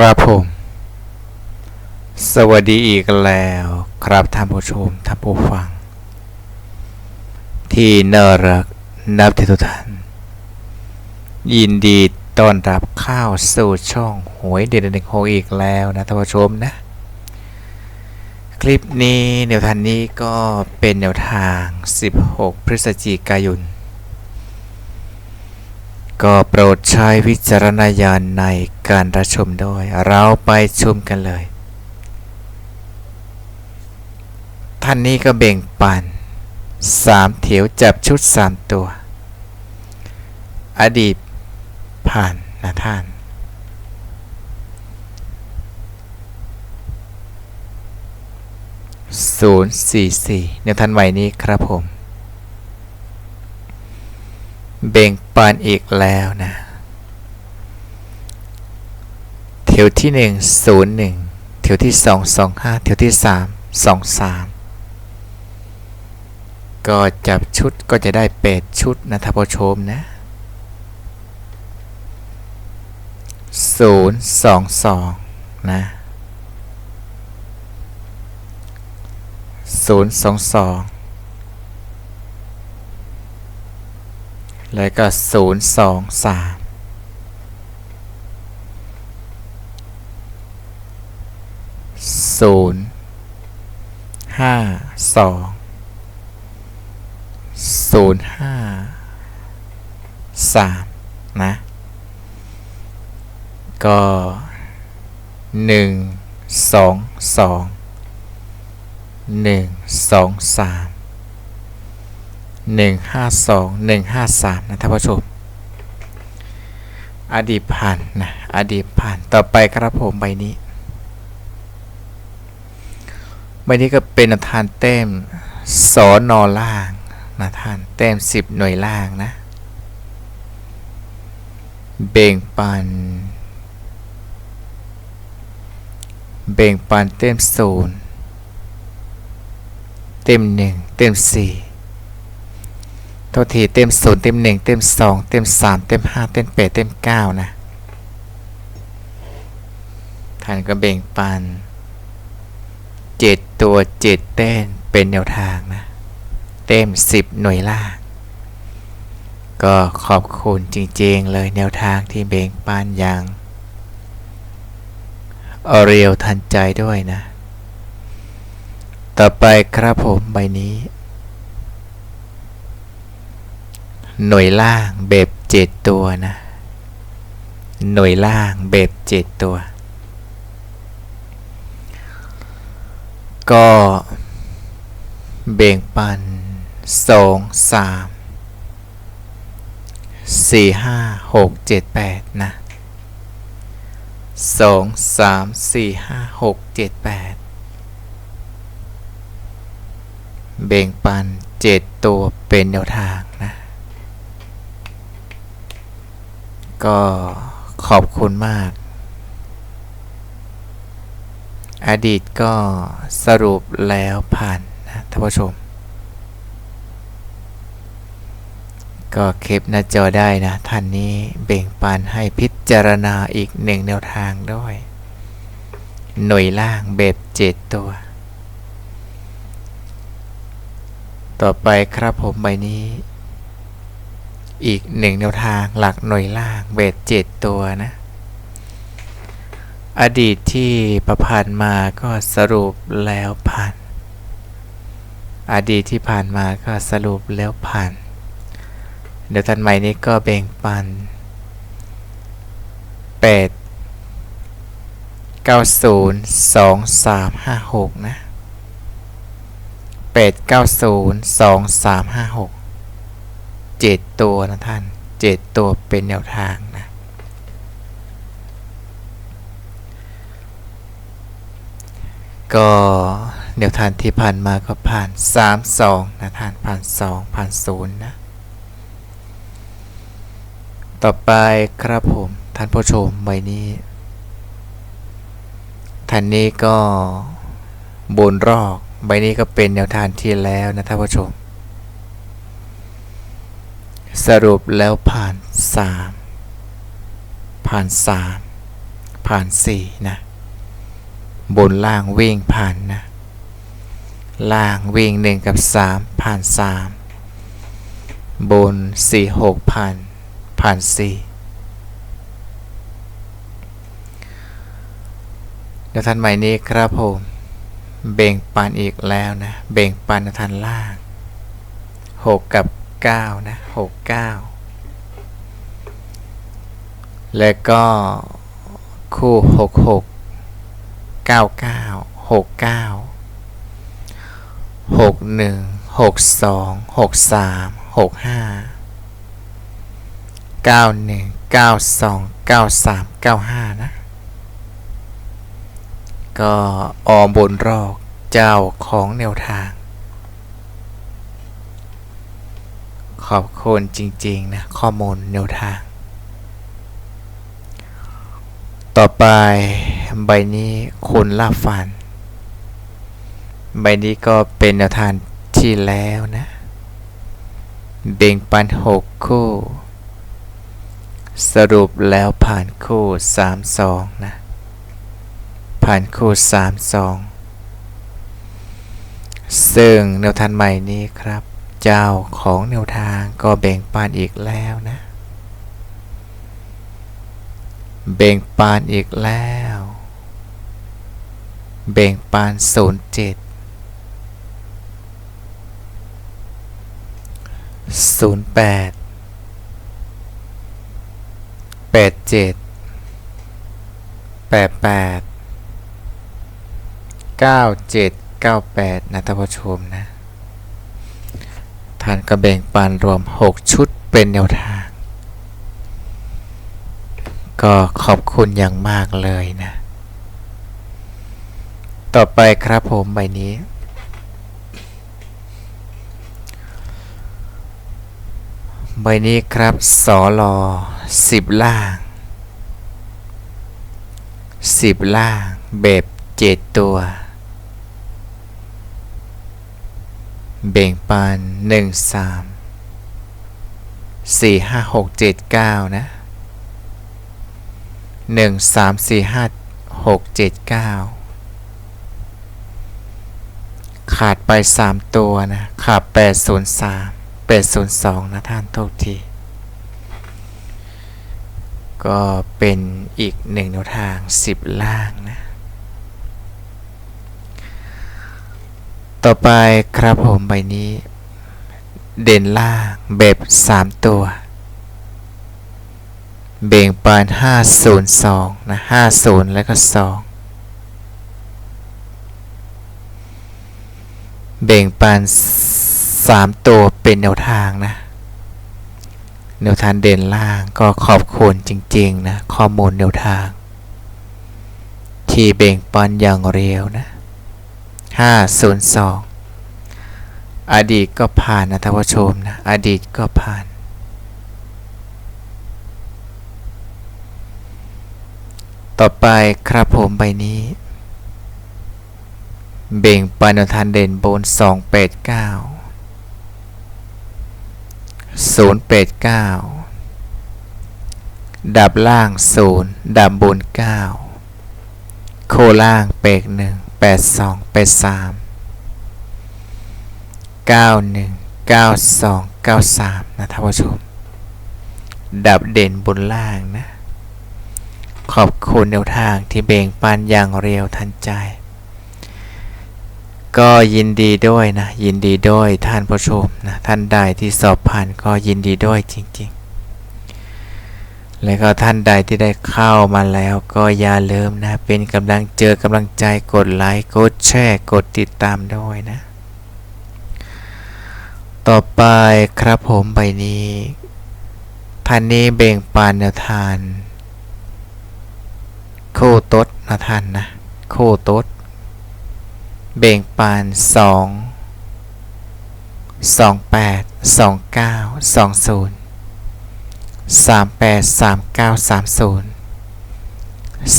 ครับผม สวัสดีอีกแล้วครับท่านผู้ชมท่านผู้ฟัง ที่น่ารักนับถือทุกท่าน ยินดีต้อนรับเข้าสู่ช่องหวยเด็ดเด็กโฮอีกแล้วนะท่านผู้ชมนะ คลิปนี้แนวทางนี้ก็เป็นแนวทาง 16 พฤศจิกายน ก็โปรดใช้วิจารณญาณในการรับชมด้วย เราไปชมกันเลย ท่านนี้ก็เบ่งปันสามเถียวจับชุดสามตัว อดีตผ่านนะท่านศูนย์สี่สี่ในท่านใหม่นี้ครับผม เบ่งปานอีกแล้วนะแถวที่ 1 0 1แถวที่ 2 2 5แถวที่ 3 2 3 ก็จับชุดก็จะได้ 8 ชุดนะท่านผู้ชมนะ 0 2 2 นะ0 2 2 แล้วก็ศูนย์สองสามศูนย์ห้าสองศูนย์ห้าสามนะ ก็หนึ่งสองสองหนึ่งสองสาม สองหนึ่งห้าสองหนึ่งห้าสามนะท่านผู้ชม อดีตผ่านนะ อดีตผ่านต่อไปครับผมใบนี้ ใบนี้ก็เป็นทานเต้มสอนอล่างนะท่านเต้มสิบหน่วยล่างนะ เบ่งปัน เบ่งปันเต็มศูนย์เต็มหนึ่งเต็มสี่ โทษทีเต็มศูนย์เต็มหนึ่งเต็มสองเต็มสามเต็มห้าเต็มแปดเต็มเก้านะท่านก็เบ่งปันเจ็ดตัวเจ็ดเต้นเป็นแนวทางนะ เต็มสิบหน่วยล่างก็ขอบคุณจริงๆเลยแนวทางที่เบ่งปันอย่างเอาเรียวทันใจด้วยนะ ต่อไปครับผมใบนี้ หน่วยล่างแบบเจ็ดตัวนะ หน่วยล่างแบบเจ็ดตัว ก็เบ่งปันสองสามสี่ห้าหกเจ็ดแปดนะสองสามสี่ห้าหกเจ็ดแปดเบ่งปันเจ็ดตัวเป็นแนวทางนะ ก็ขอบคุณมาก อดีตก็สรุปแล้วผ่านนะท่านผู้ชม ก็เคปหน้าจอได้นะ ท่านนี้เบ่งปันให้พิจารณาอีกหนึ่งแนวทางด้วย หน่วยล่างแบบเจ็ดตัว ต่อไปครับผมใบนี้ อีกหนึ่งแนวทางหลักหน่วยล่างเบสเจ็ดตัวนะ อดีตที่ประพันธ์มาก็สรุปแล้วผ่าน อดีตที่ผ่านมาก็สรุปแล้วผ่าน เดี๋ยวทันใหม่นี้ก็แบ่งปันแปดเก้าศูนย์สองสามห้าหกนะแปดเก้าศูนย์สองสามห้าหก เจ็ดตัวนะท่านเจ็ดตัวเป็นแนวทางนะ ก็แนวทางที่ผ่านมาก็ผ่านสามสองนะท่าน ผ่านสองผ่านศูนย์นะ ต่อไปครับผมท่านผู้ชมใบนี้ท่านนี้ก็บนรอก ใบนี้ก็เป็นแนวทางที่แล้วนะท่านผู้ชม สรุปแล้วผ่าน 3 ผ่าน 3 ผ่านสี่นะ บนล่างวิ่งผ่านนะ ล่างวิ่งหนึ่งกับสามผ่านสามบนสี่หกผ่าน ผ่านสี่เดี๋ยวทันใหม่นี้ครับผมเบ่งปันอีกแล้วนะ เบ่งปันทันล่างหกกับ เก้านะหกเก้าแล้วก็คู่หกหกเก้าเก้าหกเก้าหกหนึ่งหกสองหกสามหกห้าเก้าหนึ่งเก้าสองเก้าสามเก้าห้านะ ก็ออมบนรอกเจ้าของแนวทาง ขอบคุณจริง ๆ นะ ข้อมูลแนวทาง ต่อไปใบนี้คุณลาฟัน ใบนี้ก็เป็นแนวทางที่แล้วนะ เบ่งปันหกคู่ สรุปแล้วผ่านคู่สามสองนะ ผ่านคู่สามสองซึ่งแนวทางใหม่นี้ครับ เจ้าของแนวทางก็แบ่งปันอีกแล้วนะเบ่งปานอีกแล้วเบ่งปานศูนย์เจ็ดศูนย์แปดแปดเจ็ดแปดแปดเก้าเจ็ดเก้าแปดนะท่านผู้ชมนะ ท่านก็แบ่งปันรวม 6 ชุดเป็นแนวทาง ก็ขอบคุณอย่างมากเลยนะ ต่อไปครับผมใบนี้ ใบนี้ครับสอลอสิบล่างสิบล่างแบบเจ็ดตัว เบ่งปันหนึ่งสามสี่ห้าหกเจ็ดเก้านะหนึ่งสามสี่ห้าหกเจ็ดเก้าขาดไปสามตัวนะ ขาดแปดศูนย์สามแปดศูนย์สองนะท่านโทษที ก็เป็นอีกหนึ่งแนวทางสิบล่างนะ ต่อไปครับผมใบนี้ เด่นล่างแบบสามตัว เบ่งปานห้าศูนย์สองนะห้าศูนย์แล้วก็สองเบ่งปานสามตัวเป็นแนวทางนะ แนวทางเด่นล่างก็ขอบคุณจริง ๆ นะ ข้อมูลแนวทาง ที่เบ่งปันอย่างเร็วนะ 502 อดีตก็ผ่านนะท่านผู้ชมนะ อดีตก็ผ่าน ต่อไปครับผมใบนี้ เบ่งปันแนวทางเด่นบน 289 089 ดับล่าง 0 ดับบน 9 โคล่างเปกหนึ่ง แปดสองแปดสามเก้าหนึ่งเก้าสองเก้าสามนะท่านผู้ชม ดับเด่นบนล่างนะ ขอบคุณแนวทางที่เบ่งปันอย่างเร็วทันใจ ก็ยินดีด้วยนะ ยินดีด้วยท่านผู้ชมนะ ท่านใดที่สอบผ่านก็ยินดีด้วยจริง ๆ แล้วก็ท่านใดที่ได้เข้ามาแล้วก็อย่าลืมนะ เป็นกำลังเจอกำลังใจกดไลค์กดแชร์กดติดตามด้วยนะ ต่อไปครับผมใบนี้ ท่านนี้เบ่งปานแนวทานโคตดนะท่านนะโคตดเบ่งปานสองสองแปดสองเก้าสองศูนย์ สามแปดสามเก้าสามศูนย์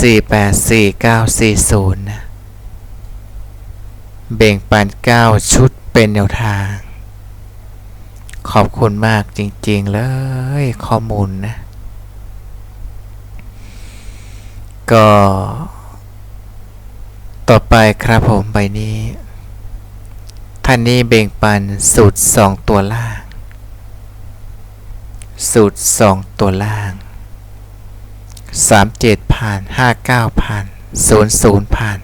สี่แปดสี่เก้าสี่ศูนย์นะเบ่งปันเก้าชุดเป็นแนวทาง ขอบคุณมากจริง ๆ เลย ข้อมูลนะ ก็ ต่อไปครับผมใบนี้ ท่านนี้เบ่งปันสูตรสองตัวล่าง สูตรสองตัวล่างสามเจ็ดผ่านห้าเก้าผ่านศูนย์ศูนย์ผ่าน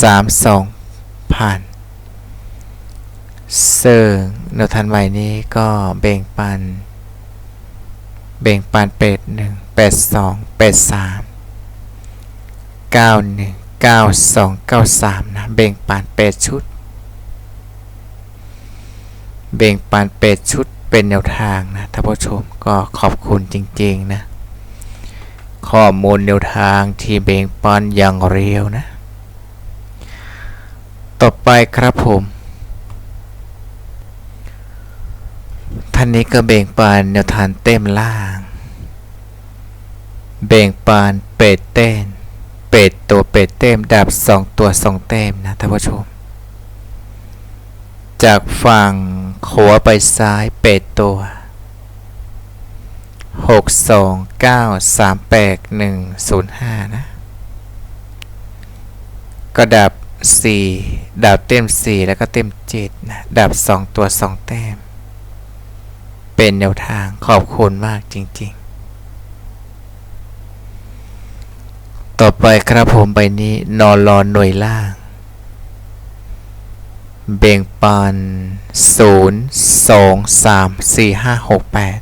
สามสองผ่านเซึ่งแนวทันใหม่นี้ก็เบ่งปันเบ่งปันเป็ดหนึ่งเป็ดสองเป็ดสามเก้าหนึ่งเก้าสองเก้าสามนะเบ่งปันเป็ดชุดเบ่งปันเป็ดชุด เป็นแนวทางนะท่านผู้ชมก็ขอบคุณจริงๆนะ ข้อมูลแนวทางที่เบ่งปันอย่างเรียวนะ ต่อไปครับผมท่านนี้ก็เบ่งปานแนวทานเต็มล่าง เบ่งปานเป็ดเต้น เป็ดตัวเป็ดเต็มดับสองตัวสองเต็มนะท่านผู้ชม จากฝั่งขวาไปซ้ายเป็ดตัวหกสองเก้าสามแปดหนึ่งศูนย์ห้านะ ก็ดับสี่ดับเต็มสี่แล้วก็เต็มเจ็ดนะ ดับสองตัวสองแต้ม เป็นแนวทางขอบคุณมากจริง ๆ ต่อไปครับผมใบนี้นอนรอหน่วยล่าง เบ่งปานศูนย์สองสามสี่ห้าหกแปด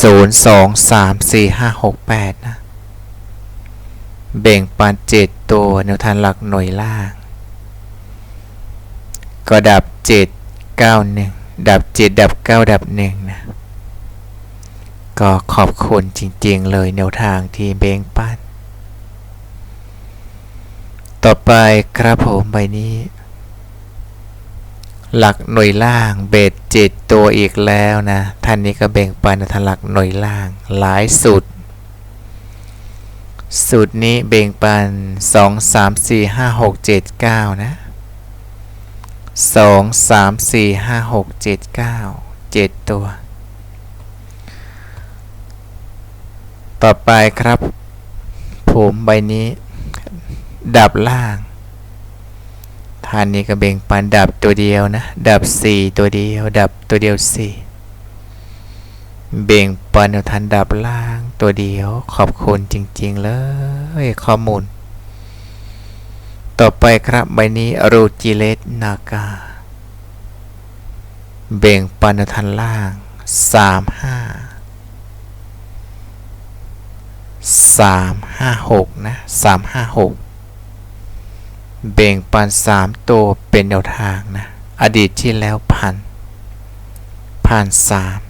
ศูนย์สองสามสี่ห้าหกแปดนะ เบ่งปานเจ็ดตัวแนวทางหลักหน่วยล่าง ก็ดับเจ็ดเก้าหนึ่งดับเจ็ดดับเก้าดับหนึ่งนะ ก็ขอบคุณจริงๆเลยแนวทางที่เบ่งปัน ต่อไปครับผมใบนี้ หลักหน่วยล่างเบ็ดเจ็ดตัวอีกแล้วนะท่านนี้ก็แบ่งปันทหลักหน่วยล่างหลายสูตรสูตรนี้เบ่งปันสองสามสี่ห้าหกเจ็ดเก้านะสองสามสี่ห้าหกเจ็ดเก้าเจ็ดตัว ต่อไปครับ ผมใบนี้ ดับล่างทานนี้ก็เบ่งปันดับตัวเดียวนะ ดับสี่ตัวเดียว ดับตัวเดียวสี่เบ่งปันทันดับล่างตัวเดียว ขอบคุณจริง ๆ เลยข้อมูล ต่อไปครับใบนี้รูจิเลตนากา เบ่งปันทันล่างสามห้าสามห้าหกนะสามห้าหก เบ่งปันสามตัวเป็นแนวทางนะ อดีตที่แล้วพันผ่านสาม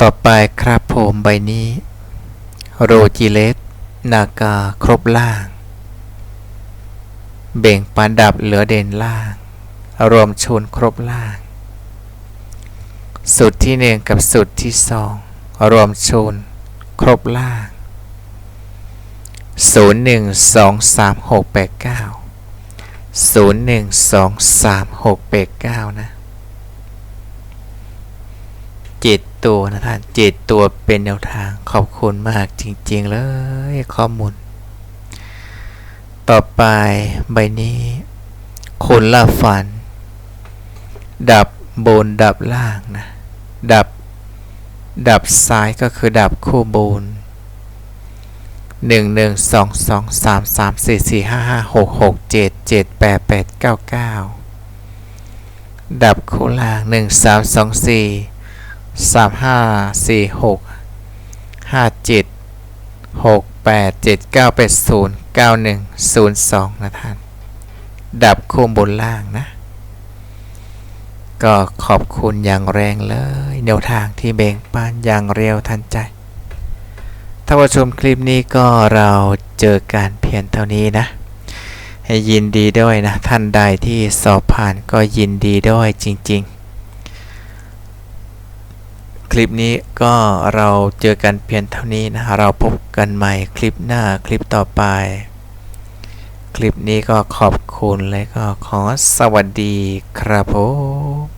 ต่อไปครับผมใบนี้ โรจิเลสนากาครบล่าง เบ่งปันดับเหลือเด่นล่าง รวมชนครบล่าง สุดที่หนึ่งกับสุดที่สองรวมชน ครบล่าง 0 1 2 3 6 8 9 0 1 2 3 6 8 9 นะเจ็ดตัวนะท่านเจ็ดตัวเป็นแนวทางขอบคุณมากจริง ๆ เลยข้อมูล ต่อไปใบนี้คนละฝัน ดับบนดับล่างนะ ดับ ดับซ้ายก็คือดับคู่บนหนึ่งหนึ่งสองสองสามสามสี่สี่ห้าห้าหกหกเจ็ดเจ็ดแปดแปดเก้าเก้าดับคู่ล่างหนึ่งสามสองสี่สามห้าสี่หกห้าเจ็ดหกแปดเจ็ดเก้าแปดศูนย์เก้าหนึ่งศูนย์สองนะท่าน ดับคู่บนล่างนะ ก็ขอบคุณอย่างแรงเลยแนวทางที่เบ่งปานอย่างเร็วทันใจ ถ้าว่าชมคลิปนี้ก็เราเจอการเพียงเท่านี้นะ ให้ยินดีด้วยนะ ท่านใดที่สอบผ่านก็ยินดีด้วยจริง ๆ คลิปนี้ก็เราเจอกันเพียงเท่านี้นะ เราพบกันใหม่คลิปหน้าคลิปต่อไป คลิปนี้ก็ขอบคุณและก็ขอสวัสดีครับผม